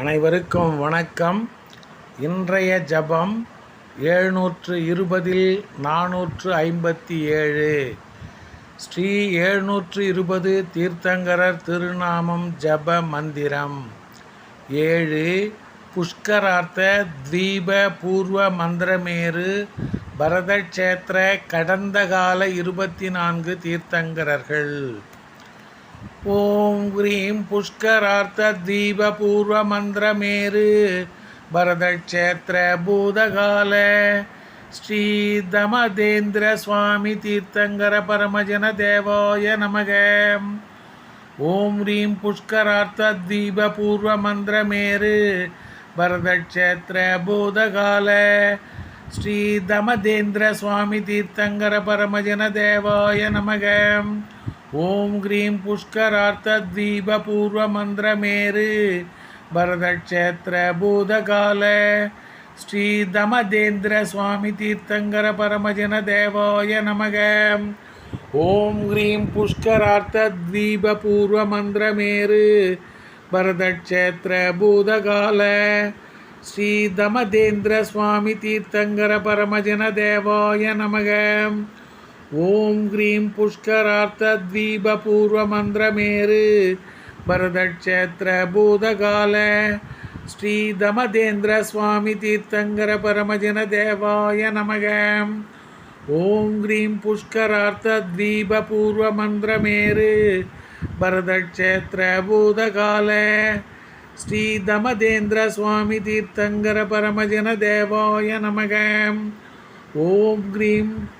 அனைவருக்கும் வணக்கம். இன்றைய ஜபம் எழுநூற்று இருபதில் நானூற்று ஐம்பத்தி ஏழு. ஸ்ரீ எழுநூற்று இருபது தீர்த்தங்கரர் திருநாமம் ஜப மந்திரம். ஏழு புஷ்கரார்த்த தீப பூர்வ மந்திரமேரு பரதக்ஷேத்திர கடந்த கால இருபத்தி நான்கு தீர்த்தங்கரர்கள். ஓம் ஹ்ரீம் புஷ்கரார்த்த தீப பூர்வ மந்திரமேரு பரதக்ஷேத்திர பூதகால. ஸ்ரீ தமதேந்திர சுவாமி தீர்த்தங்கர பரமஜன தேவாய நமக. ஓம் ஹ்ரீம் புஷ்கரார்த்த தீப பூர்வ மந்திரமேரு பரதக்ஷேத்திர பூதகால. ஸ்ரீ தமதேந்திர சுவாமி தீர்த்தங்கர பரமஜன தேவாய நமகம் ஓம் கிரீம் புஷ்கரார்த்த தீப பூர்வ மந்திரமேரு பரதக்ஷேத்திர பூதகால. ஸ்ரீ தமதேந்திர சுவாமி தீர்த்தங்கர பரமஜன தேவாய நமக. ஓம் கிரீம் புஷ்கரார்த்த தீப பூர்வ மந்திரமேரு பரதக்ஷேத்திர பூதகால. ஸ்ரீ தமதேந்திர சுவாமி தீர்த்தங்கர பரமஜன தேவாய நமகம் ஓம் ஹ்ரீம் புஷ்கரார்த்த பரதக்ஷேத்திர பூதகால. ஸ்ரீ தமதேந்திர சுவாமி தீர்த்தங்கர பரமஜன தேவாய நமக. ஓம் ஹ்ரீம் புஷ்கரார்த்த பரதக்ஷேத்திர பூதகால. ஸ்ரீ தமதேந்திர சுவாமி தீர்த்தங்கர பரமஜன தேவாய நமக. ஓம் ஹ்ரீம்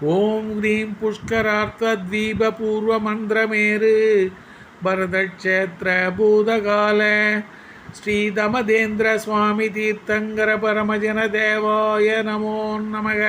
ஓம் ஹ்ரீம் புஷ்கரார்த்த தீப பூர்வ மந்திரமேரு பரதக்ஷேத்திர பூதகால ஸ்ரீதமதேந்திர சுவாமி தீர்த்தங்கர பரமஜன தேவாய நமோ நமக.